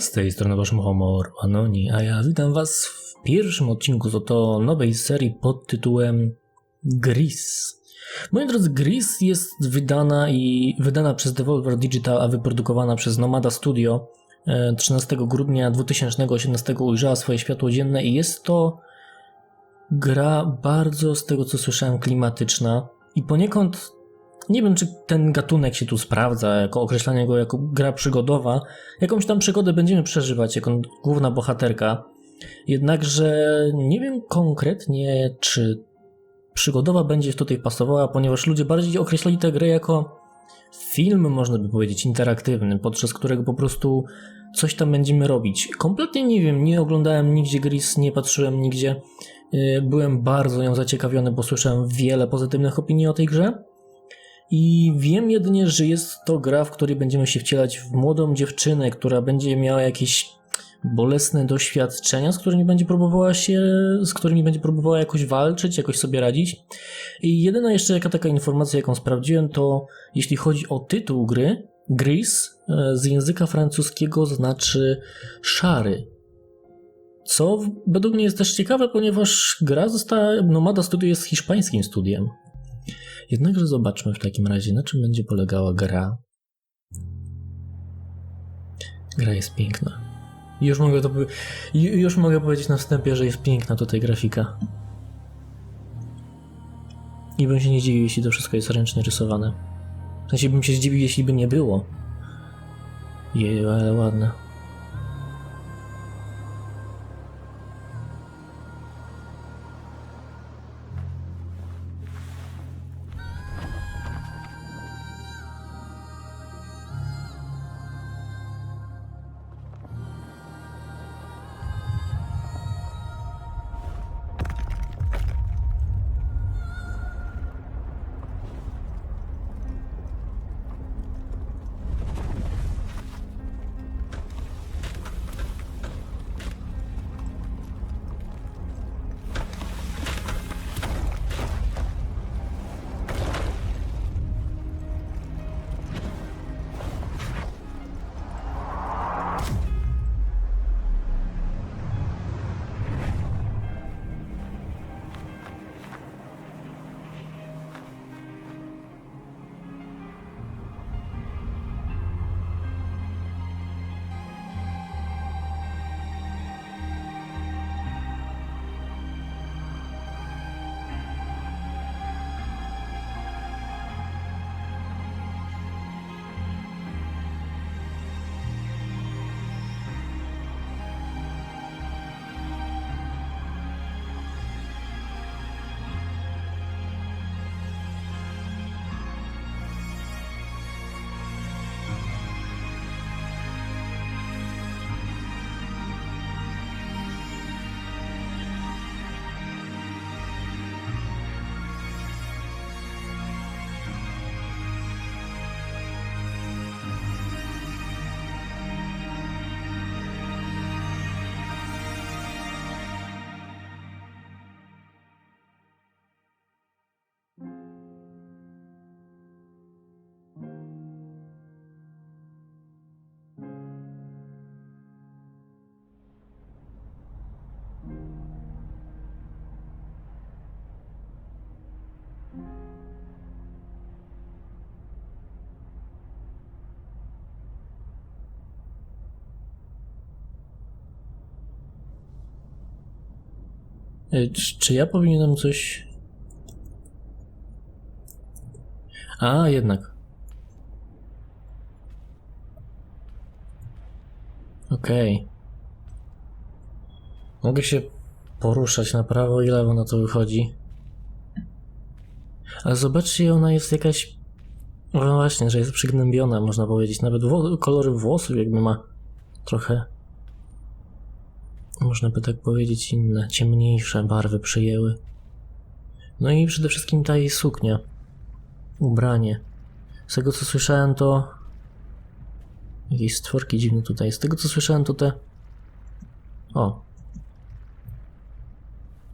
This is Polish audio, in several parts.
Z tej strony Wasz humor Anoni, a ja witam Was w pierwszym odcinku z oto nowej serii pod tytułem Gris. Moi drodzy, Gris jest wydana i wydana przez Devolver Digital, a wyprodukowana przez Nomada Studio. E, 13 grudnia 2018 ujrzała swoje światło dzienne i jest to gra bardzo, z tego co słyszałem, klimatyczna i poniekąd nie wiem, czy ten gatunek się tu sprawdza, jako określanie go jako gra przygodowa. Jakąś tam przygodę będziemy przeżywać jako główna bohaterka. Jednakże nie wiem konkretnie, czy przygodowa będzie tutaj pasowała, ponieważ ludzie bardziej określali tę grę jako film, można by powiedzieć, interaktywny, podczas którego po prostu coś tam będziemy robić. Kompletnie nie wiem, nie oglądałem nigdzie Gris, nie patrzyłem nigdzie. Yy, Byłem bardzo nią zaciekawiony, bo słyszałem wiele pozytywnych opinii o tej grze. I wiem jedynie, że jest to gra, w której będziemy się wcielać w młodą dziewczynę, która będzie miała jakieś bolesne doświadczenia, z którymi będzie próbowała się, z którymi będzie próbowała jakoś walczyć, jakoś sobie radzić. I jedyna jeszcze jaka taka informacja, jaką sprawdziłem, to jeśli chodzi o tytuł gry, Gris e, z języka francuskiego znaczy szary. Co według mnie jest też ciekawe, ponieważ gra została, Nomada Studio jest hiszpańskim studiem. Jednakże zobaczmy w takim razie, na czym będzie polegała gra. Gra jest piękna. Już mogę, to, już mogę powiedzieć na wstępie, że jest piękna tutaj grafika. I bym się nie zdziwił, jeśli to wszystko jest ręcznie rysowane. W sensie bym się zdziwił, jeśli by nie było. Jej, ale ładne. Czy, czy ja powinienem coś. A, jednak. Okej. Mogę się poruszać na prawo i lewo, na to wychodzi. Ale zobaczcie, ona jest jakaś. No właśnie, że jest przygnębiona, można powiedzieć. Nawet wo- kolory włosów, jakby ma trochę można by tak powiedzieć, inne, ciemniejsze barwy przyjęły. No i przede wszystkim ta jej suknia. Ubranie. Z tego co słyszałem to... Jakieś stworki dziwne tutaj. Z tego co słyszałem to te... O.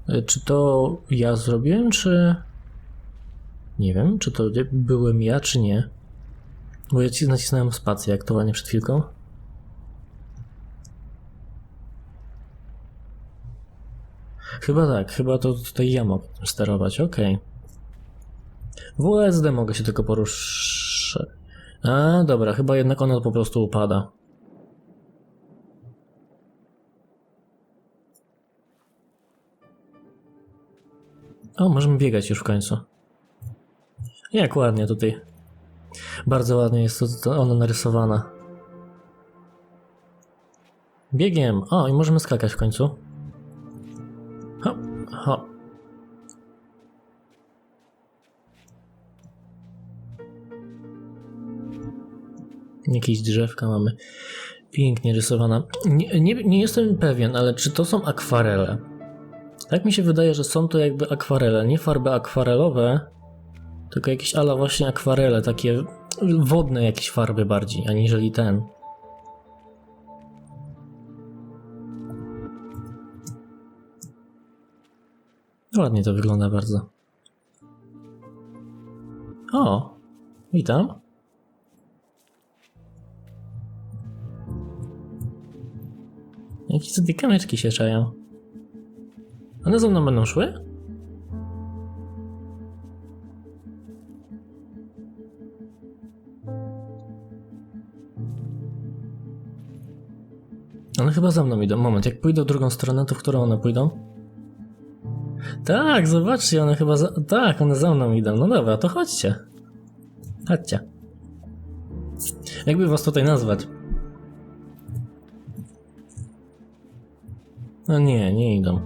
E, Czy to ja zrobiłem, czy... Nie wiem, czy to byłem ja, czy nie. Bo ja ci nacisnąłem spację aktualnie przed chwilką. Chyba tak, chyba to tutaj ja mogę sterować, okej. WSD mogę się tylko poruszać. A, dobra, chyba jednak ona po prostu upada. O, możemy biegać już w końcu. Jak ładnie tutaj. Bardzo ładnie jest to ona narysowana. Biegiem. O, i możemy skakać w końcu. Jakieś drzewka mamy. Pięknie rysowana. Nie, nie, nie jestem pewien, ale czy to są akwarele? Tak mi się wydaje, że są to jakby akwarele, nie farby akwarelowe, tylko jakieś ala właśnie akwarele, takie wodne jakieś farby bardziej, aniżeli ten. Ładnie to wygląda bardzo. O, witam. Jakieś sobie kamyczki się czają. One za mną będą szły? One chyba za mną idą. Moment, jak pójdę w drugą stronę, to w którą one pójdą? Tak, zobaczcie, one chyba za... Tak, one za mną idą. No dobra, to chodźcie. Chodźcie. Jakby was tutaj nazwać? No nie, nie idą.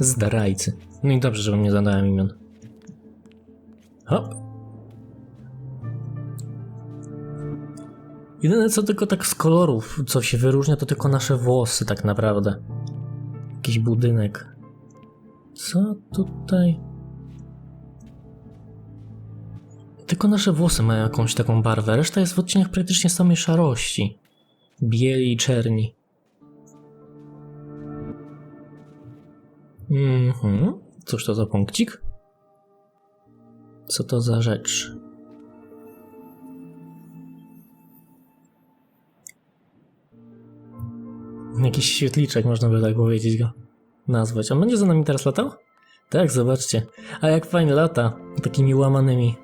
Zdrajcy. No i dobrze, żebym nie zadałem imion. Hop. Jedyne co tylko tak z kolorów, co się wyróżnia, to tylko nasze włosy tak naprawdę. Jakiś budynek. Co tutaj? Tylko nasze włosy mają jakąś taką barwę, reszta jest w odcieniach praktycznie samej szarości. Bieli i czerni. Mhm. Cóż to za punkcik? Co to za rzecz? Jakiś świetliczek, można by tak powiedzieć go nazwać. On będzie za nami teraz latał? Tak, zobaczcie. A jak fajnie lata, takimi łamanymi.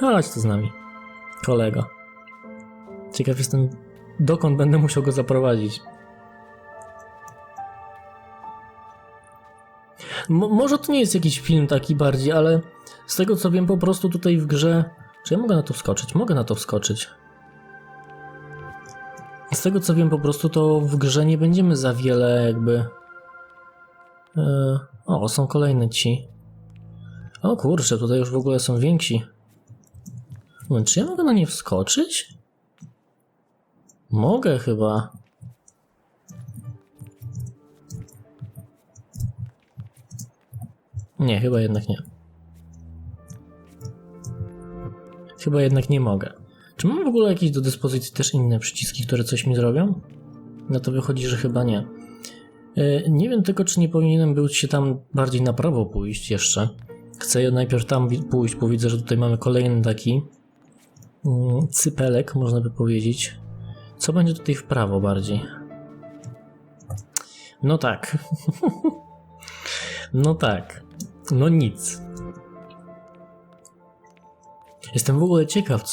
Chodź tu z nami, kolego. Ciekaw jestem, dokąd będę musiał go zaprowadzić. Mo- może to nie jest jakiś film taki bardziej, ale z tego co wiem, po prostu tutaj w grze. Czy ja mogę na to wskoczyć? Mogę na to wskoczyć. Z tego co wiem, po prostu to w grze nie będziemy za wiele jakby. E, o, są kolejne ci. O kurczę, tutaj już w ogóle są więksi. Czy ja mogę na nie wskoczyć? Mogę chyba. Nie, chyba jednak nie. Chyba jednak nie mogę. Czy mam w ogóle jakieś do dyspozycji też inne przyciski, które coś mi zrobią? No to wychodzi, że chyba nie. E, Nie wiem tylko, czy nie powinienem był się tam bardziej na prawo pójść jeszcze. Chcę najpierw tam pójść, bo widzę, że tutaj mamy kolejny taki mm, cypelek, można by powiedzieć. Co będzie tutaj w prawo bardziej? No tak. no tak. No nic. Jestem w ogóle ciekaw,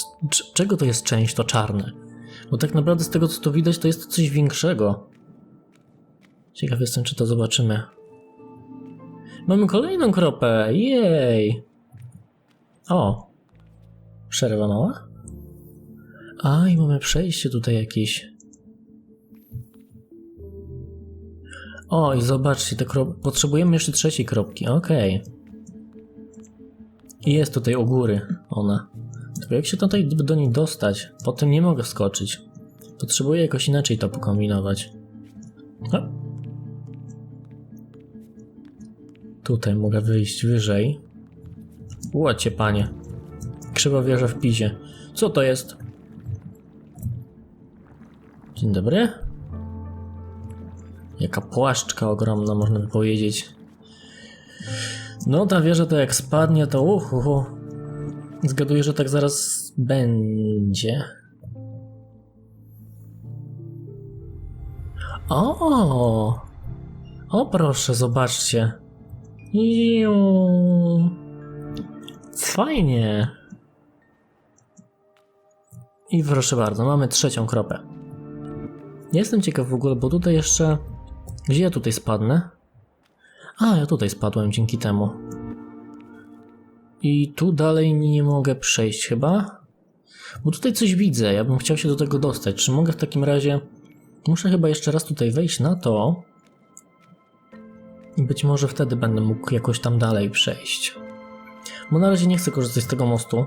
czego to jest część to czarne. Bo tak naprawdę z tego co tu widać, to jest to coś większego. Ciekaw jestem, czy to zobaczymy. Mamy kolejną kropę! Jej! O! Przerwa mała? A, i mamy przejście tutaj jakieś. O, i zobaczcie, te krop... potrzebujemy jeszcze trzeciej kropki, okej. I jest tutaj u góry ona. Tylko jak się tutaj do niej dostać? Potem nie mogę wskoczyć. Potrzebuję jakoś inaczej to pokombinować. Tutaj mogę wyjść wyżej. Łocie, panie. Krzywa wieża w pizie. Co to jest? Dzień dobry. Jaka płaszczka ogromna, można by powiedzieć. No, ta wieża to jak spadnie, to uhu. Zgaduję, że tak zaraz będzie. O! O proszę, zobaczcie. Iu. Fajnie. I proszę bardzo, mamy trzecią kropę. Jestem ciekaw w ogóle, bo tutaj jeszcze... Gdzie ja tutaj spadnę? A, ja tutaj spadłem dzięki temu. I tu dalej nie mogę przejść chyba. Bo tutaj coś widzę, ja bym chciał się do tego dostać. Czy mogę w takim razie... Muszę chyba jeszcze raz tutaj wejść na to. I być może wtedy będę mógł jakoś tam dalej przejść. Bo na razie nie chcę korzystać z tego mostu,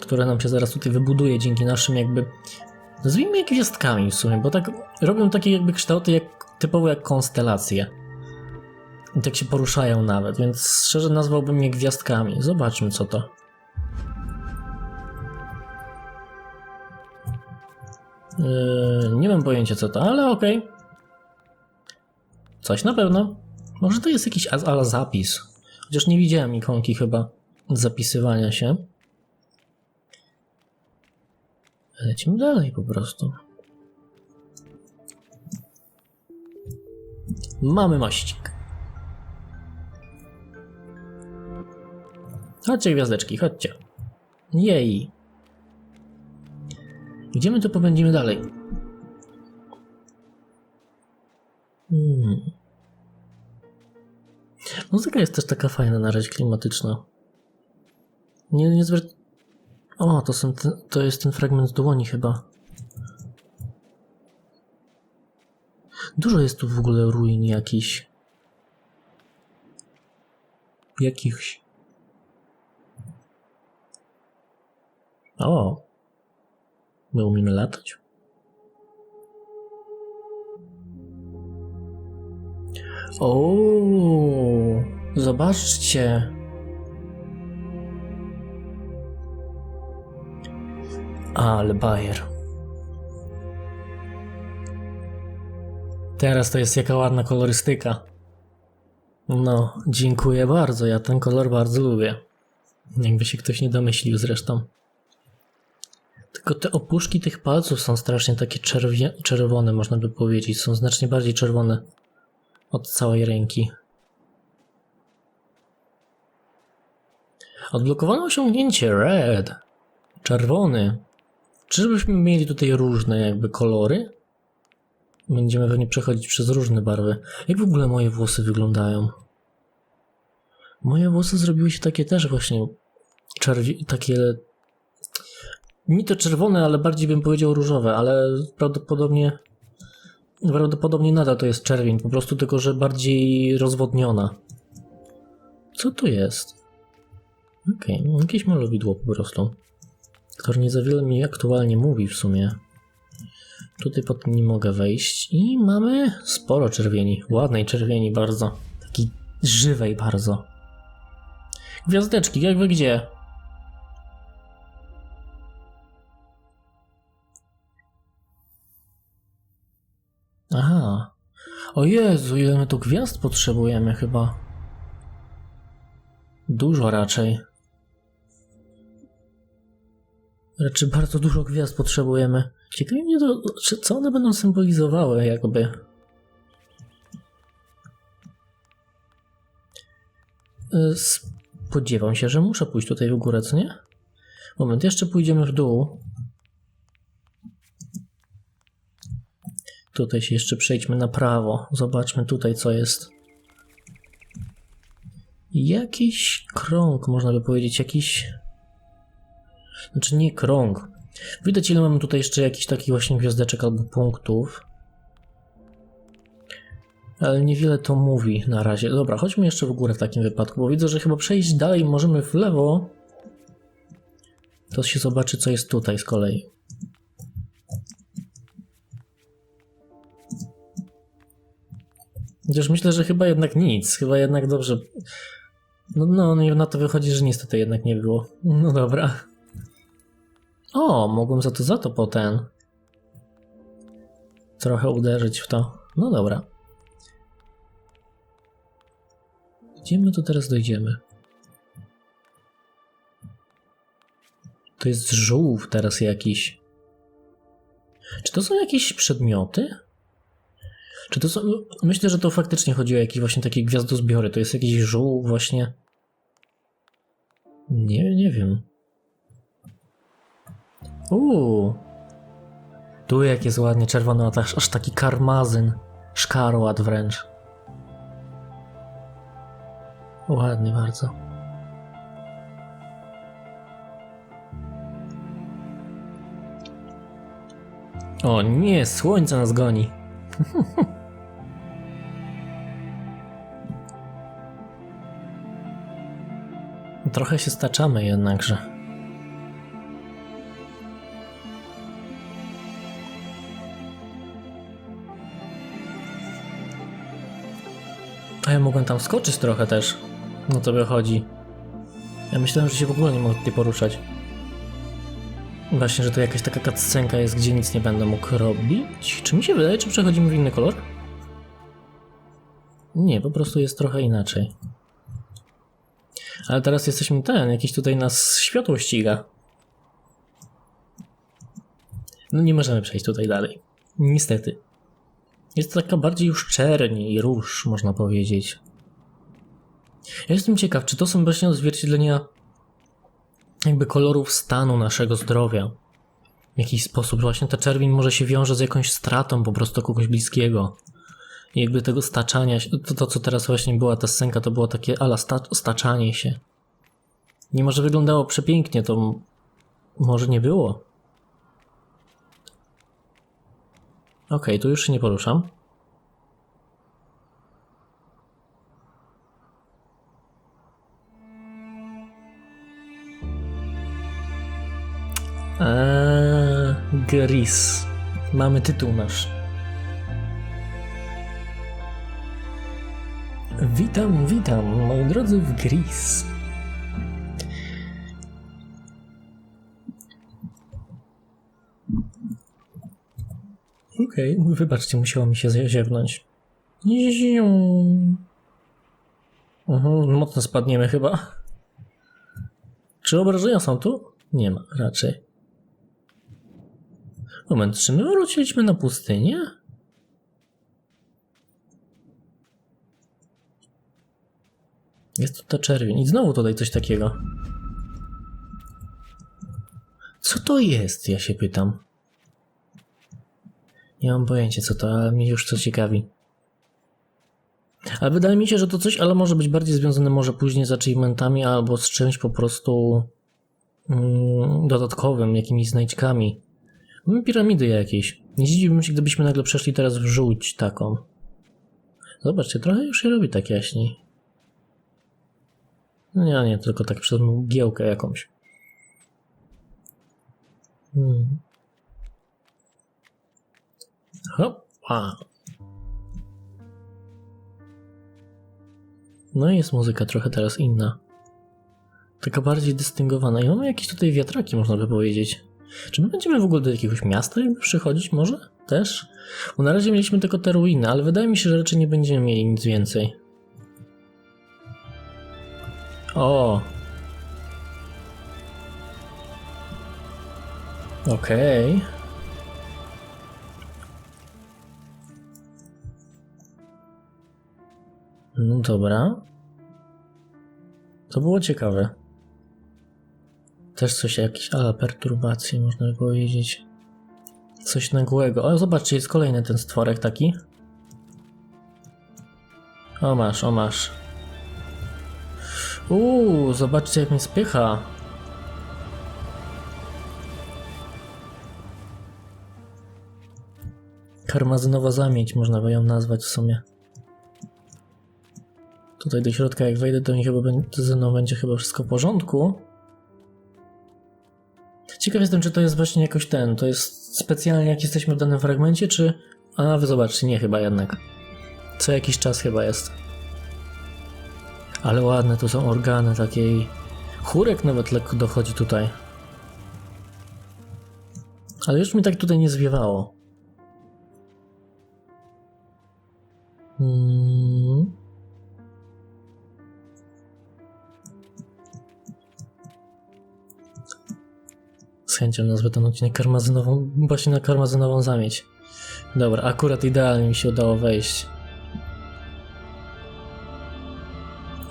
który nam się zaraz tutaj wybuduje dzięki naszym jakby... Nazwijmy je gwiazdkami w sumie, bo tak robią takie jakby kształty jak, typowo jak konstelacje. I tak się poruszają nawet, więc szczerze nazwałbym je gwiazdkami. Zobaczmy co to. Yy, nie mam pojęcia co to, ale okej. Coś na pewno. Może to jest jakiś ala zapis. Chociaż nie widziałem ikonki chyba zapisywania się. Lecimy dalej po prostu. Mamy mościk. Chodźcie gwiazdeczki, chodźcie. Jej. Gdzie my to popędzimy dalej? Hmm. Muzyka jest też taka fajna na razie, klimatyczna. Nie, nie zwr... O, to, są te, to jest ten fragment dłoni chyba. Dużo jest tu w ogóle ruin jakichś. Jakichś. O. My umiemy latać? O, zobaczcie. Ale bajer. Teraz to jest jaka ładna kolorystyka. No, dziękuję bardzo. Ja ten kolor bardzo lubię. Jakby się ktoś nie domyślił zresztą. Tylko te opuszki tych palców są strasznie takie czerwone, można by powiedzieć. Są znacznie bardziej czerwone od całej ręki. Odblokowano osiągnięcie Red. Czerwony. Czyżbyśmy mieli tutaj różne jakby kolory? Będziemy pewnie przechodzić przez różne barwy. Jak w ogóle moje włosy wyglądają? Moje włosy zrobiły się takie też właśnie czerwi- takie nie to czerwone, ale bardziej bym powiedział różowe, ale prawdopodobnie prawdopodobnie nadal to jest czerwień, po prostu tylko, że bardziej rozwodniona. Co to jest? Okej, okay, jakieś malowidło po prostu, które nie za wiele mi aktualnie mówi w sumie. Tutaj pod nie mogę wejść i mamy sporo czerwieni, ładnej czerwieni bardzo, takiej żywej bardzo. Gwiazdeczki, jak wy gdzie? Aha. O Jezu, ile my tu gwiazd potrzebujemy chyba. Dużo raczej. Raczej bardzo dużo gwiazd potrzebujemy. Ciekawi mnie to, czy, co one będą symbolizowały jakby. Y, Spodziewam się, że muszę pójść tutaj w górę, co nie? Moment, jeszcze pójdziemy w dół. Tutaj się jeszcze przejdźmy na prawo. Zobaczmy tutaj, co jest. Jakiś krąg, można by powiedzieć, jakiś. Znaczy nie krąg. Widać, ile mamy tutaj jeszcze jakichś takich właśnie gwiazdeczek albo punktów. Ale niewiele to mówi na razie. Dobra, chodźmy jeszcze w górę w takim wypadku, bo widzę, że chyba przejść dalej możemy w lewo. To się zobaczy, co jest tutaj z kolei. Chociaż myślę, że chyba jednak nic, chyba jednak dobrze. No, no, na to wychodzi, że niestety jednak nie było. No dobra. O, mogłem za to, za to potem trochę uderzyć w to. No dobra. Gdzie my tu teraz dojdziemy? To jest żółw teraz jakiś. Czy to są jakieś przedmioty? Czy to są... Myślę, że to faktycznie chodzi o jakieś właśnie takie gwiazdozbiory. To jest jakiś żół właśnie... Nie, nie wiem. Uuu. Tu jak jest ładnie czerwono, aż, aż taki karmazyn. Szkarłat wręcz. Ładnie bardzo. O nie, słońce nas goni. Trochę się staczamy jednakże. A ja mogłem tam skoczyć trochę też. No to wychodzi. Ja myślałem, że się w ogóle nie mogę tutaj poruszać. Właśnie, że to jakaś taka cutscenka jest, gdzie nic nie będę mógł robić. Czy mi się wydaje, czy przechodzimy w inny kolor? Nie, po prostu jest trochę inaczej. Ale teraz jesteśmy ten, jakiś tutaj nas światło ściga. No nie możemy przejść tutaj dalej. Niestety. Jest to taka bardziej już czerń i róż, można powiedzieć. Ja jestem ciekaw, czy to są właśnie odzwierciedlenia jakby kolorów stanu naszego zdrowia. W jakiś sposób właśnie ta czerwień może się wiąże z jakąś stratą po prostu kogoś bliskiego. I jakby tego staczania się, to, to co teraz właśnie była ta scenka, to było takie ala sta, staczanie się. Mimo, że wyglądało przepięknie, to może nie było. Okej, tu już się nie poruszam. Eee, Gris. Mamy tytuł nasz. Witam, witam, moi drodzy w Gris. Okej, wybaczcie, musiało mi się ziewnąć. Mhm, mocno spadniemy chyba. Czy obrażenia są tu? Nie ma, raczej. Moment, czy my wróciliśmy na pustynię? Jest tu ta czerwień. I znowu tutaj coś takiego. Co to jest? Ja się pytam. Nie mam pojęcia co to, ale mnie już to ciekawi. Ale wydaje mi się, że to coś, ale może być bardziej związane może później z achievementami albo z czymś po prostu mm, dodatkowym, jakimiś znajdźkami. Mamy piramidy jakieś. Nie zdziwiłbym się, gdybyśmy nagle przeszli teraz w żółć taką. Zobaczcie, trochę już się robi tak jaśniej. No nie, nie, tylko tak przez mgiełkę jakąś. Hmm. Hopa. No i jest muzyka trochę teraz inna. Taka bardziej dystyngowana. I mamy jakieś tutaj wiatraki, można by powiedzieć. Czy my będziemy w ogóle do jakiegoś miasta przychodzić może? Też? Bo na razie mieliśmy tylko te ruiny, ale wydaje mi się, że raczej nie będziemy mieli nic więcej. O! Okej. No dobra. To było ciekawe. Też coś, jakieś ala perturbacje, można by powiedzieć. Coś nagłego. O, zobaczcie, jest kolejny ten stworek taki. O masz, o masz. Uuu, zobaczcie jak mnie spycha. Karmazynowa zamieć, można by ją nazwać w sumie. Tutaj do środka jak wejdę, to mi chyba będzie, to ze mną będzie chyba wszystko w porządku. Ciekaw jestem, czy to jest właśnie jakoś ten, to jest specjalnie jak jesteśmy w danym fragmencie, czy... A, wy zobaczcie, nie chyba jednak. Co jakiś czas chyba jest. Ale ładne tu są organy takiej. Chórek nawet lekko dochodzi tutaj. Ale już mi tak tutaj nie zwiewało. Hmm. Chęcią nazwę ten odcinek karmazynową, właśnie na karmazynową zamieć. Dobra, akurat idealnie mi się udało wejść.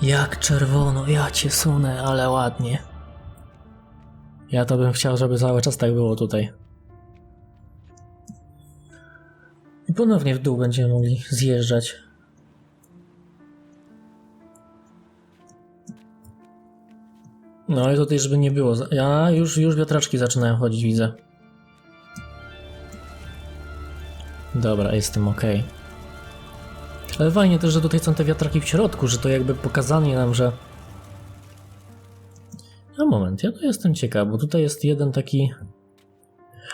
Jak czerwono, ja cię sunę, ale ładnie. Ja to bym chciał, żeby cały czas tak było tutaj. I ponownie w dół będziemy mogli zjeżdżać. No i tutaj, żeby nie było. Ja już, już wiatraczki zaczynają chodzić, widzę. Dobra, jestem ok. Ale fajnie też, że tutaj są te wiatraki w środku, że to jakby pokazanie nam, że. A moment, ja tu jestem ciekaw, bo tutaj jest jeden taki.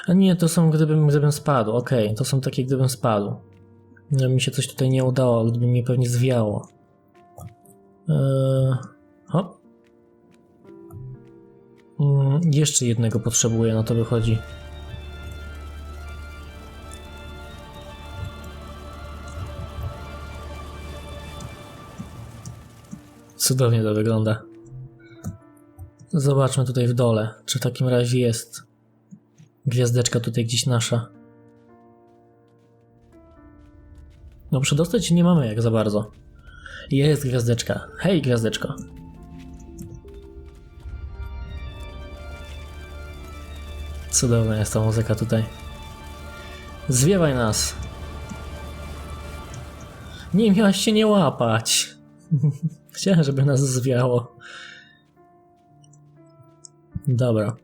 A nie, to są gdybym, gdybym spadł, okej, to są takie gdybym spadł. No, mi się coś tutaj nie udało, gdyby mnie pewnie zwiało. Eee, hop. Mm, jeszcze jednego potrzebuję, no to wychodzi. Cudownie to wygląda. Zobaczmy tutaj w dole, czy w takim razie jest gwiazdeczka tutaj gdzieś nasza. No przedostać się nie mamy jak za bardzo. Jest gwiazdeczka. Hej gwiazdeczko. Cudowna jest ta muzyka tutaj. Zwiewaj nas. Nie miałaś się nie łapać. Chciałem, żeby nas zwiało. Dobra.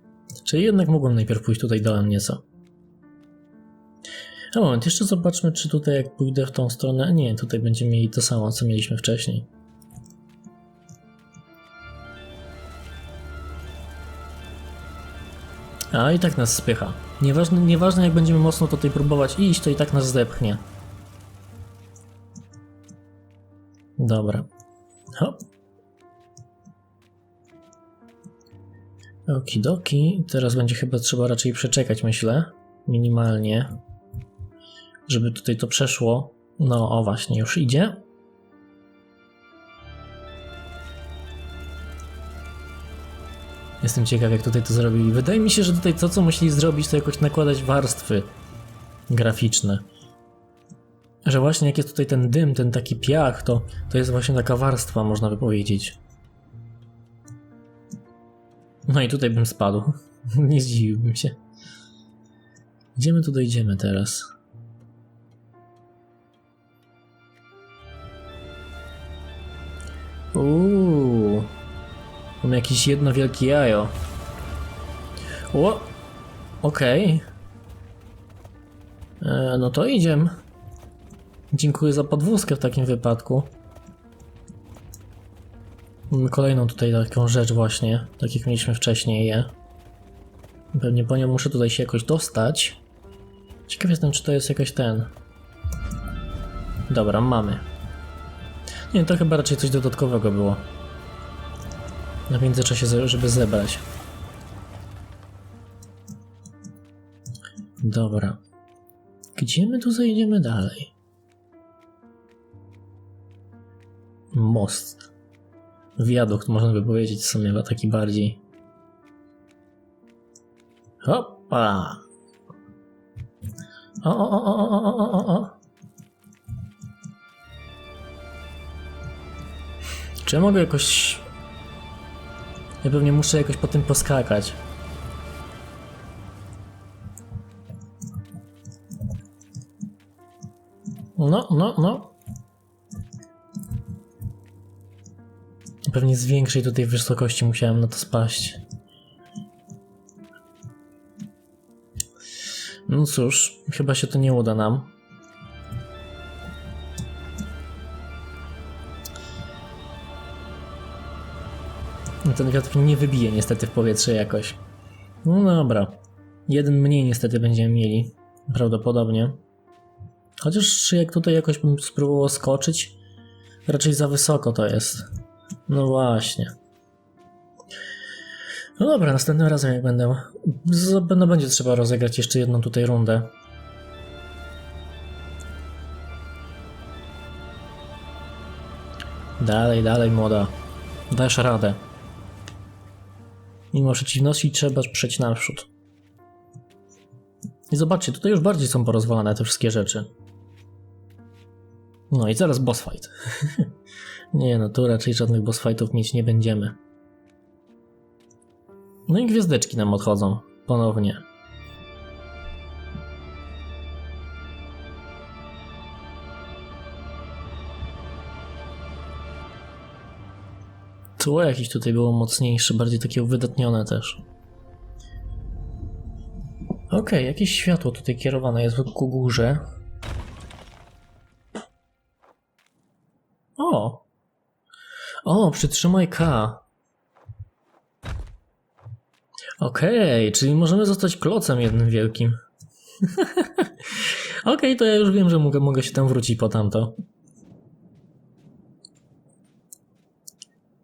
Czyli jednak mogłem najpierw pójść tutaj dołem nieco. A moment, jeszcze zobaczmy, czy tutaj jak pójdę w tą stronę... Nie, tutaj będziemy mieli to samo, co mieliśmy wcześniej. A i tak nas spycha. Nieważne, nieważne jak będziemy mocno tutaj próbować iść, to i tak nas zepchnie. Dobra. Hop. Okidoki. Teraz będzie chyba trzeba raczej przeczekać, myślę. Minimalnie. Żeby tutaj to przeszło. No, o właśnie, już idzie. Jestem ciekaw, jak tutaj to zrobili. Wydaje mi się, że tutaj to, co musieli zrobić, to jakoś nakładać warstwy graficzne. Że właśnie jak jest tutaj ten dym, ten taki piach, to, to jest właśnie taka warstwa, można by powiedzieć. No i tutaj bym spadł. Nie zdziwiłbym się. Gdzie my tu dojdziemy teraz? Uuu. Mam jakieś jedno wielkie jajo. O! Okej. E, No to idziemy. Dziękuję za podwózkę w takim wypadku. Mamy kolejną tutaj taką rzecz właśnie, tak jak mieliśmy wcześniej je. Pewnie po nią muszę tutaj się jakoś dostać. Ciekaw jestem, czy to jest jakoś ten... Dobra, mamy. Nie, to chyba raczej coś dodatkowego było. Na międzyczasie, żeby zebrać. Dobra. Gdzie my tu zejdziemy dalej? Most. Wiadukt, można by powiedzieć, w sumie taki bardziej. Hopa! O, o, o, o, o, o, o, o. Czy ja mogę jakoś... Ja pewnie muszę jakoś po tym poskakać. No, no, no. Pewnie z większej tutaj wysokości musiałem na to spaść. No cóż, chyba się to nie uda nam. Ten wiatr nie wybije niestety w powietrze jakoś. No dobra. Jeden mniej niestety będziemy mieli. Prawdopodobnie. Chociaż jak tutaj jakoś bym spróbował skoczyć, raczej za wysoko to jest. No właśnie. No dobra, następnym razem jak będę. No będzie trzeba rozegrać jeszcze jedną tutaj rundę. Dalej, dalej, młoda. Dasz radę. Mimo przeciwności trzeba przejść naprzód. I zobaczcie, tutaj już bardziej są porozwalane te wszystkie rzeczy. No i zaraz boss fight. nie no, tu raczej żadnych boss fightów mieć nie będziemy. No i gwiazdeczki nam odchodzą. Ponownie. Tło jakieś tutaj było mocniejsze, bardziej takie uwydatnione też. Okej, jakieś światło tutaj kierowane jest ku górze. O! O, przytrzymaj K. Okej, czyli możemy zostać klocem jednym wielkim. Okej, to ja już wiem, że mogę, mogę się tam wrócić po tamto.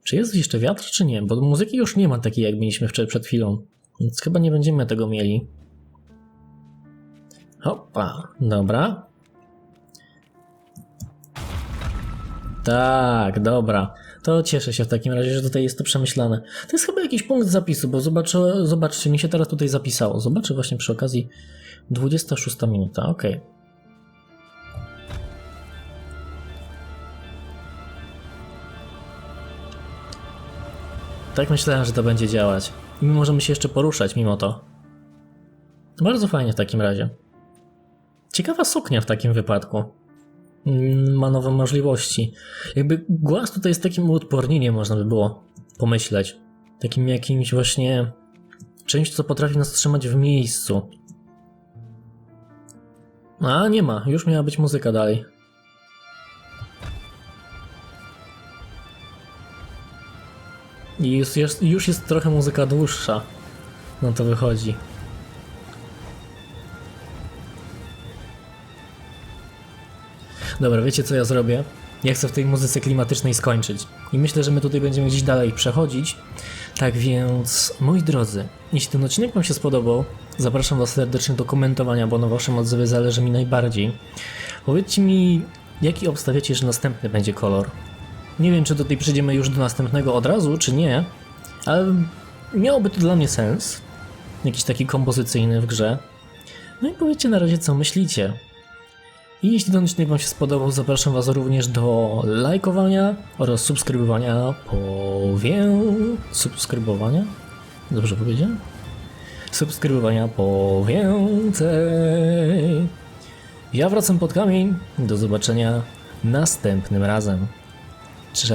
Czy jest jeszcze wiatr, czy nie? Bo muzyki już nie ma takiej, jak mieliśmy wczoraj przed chwilą. Więc chyba nie będziemy tego mieli. Hopa, dobra. Tak, dobra. To cieszę się w takim razie, że tutaj jest to przemyślane. To jest chyba jakiś punkt zapisu, bo zobaczę, zobaczcie, mi się teraz tutaj zapisało. Zobaczę właśnie przy okazji 26 minuta, okej. Tak myślałem, że to będzie działać. I my możemy się jeszcze poruszać mimo to. Bardzo fajnie w takim razie. Ciekawa suknia w takim wypadku. Mm, Ma nowe możliwości. Jakby głaz tutaj jest takim uodpornieniem, można by było pomyśleć. Takim jakimś właśnie czymś, co potrafi nas trzymać w miejscu. A, nie ma. Już miała być muzyka dalej. I już jest, już jest trochę muzyka dłuższa. No to wychodzi. Dobra, wiecie co ja zrobię? Ja chcę w tej muzyce klimatycznej skończyć. I myślę, że my tutaj będziemy gdzieś dalej przechodzić. Tak więc, moi drodzy, jeśli ten odcinek Wam się spodobał, zapraszam Was serdecznie do komentowania, bo na Waszym odzewie zależy mi najbardziej. Powiedzcie mi, jaki obstawiacie, że następny będzie kolor? Nie wiem, czy tutaj przejdziemy już do następnego od razu, czy nie, ale miałoby to dla mnie sens. Jakiś taki kompozycyjny w grze. No i powiedzcie na razie, co myślicie. I jeśli ten odcinek Wam się spodobał, zapraszam Was również do lajkowania oraz subskrybowania powię... subskrybowania? Dobrze powiedziałem? Subskrybowania po więcej. Ja wracam pod kamień. Do zobaczenia następnym razem. Cześć.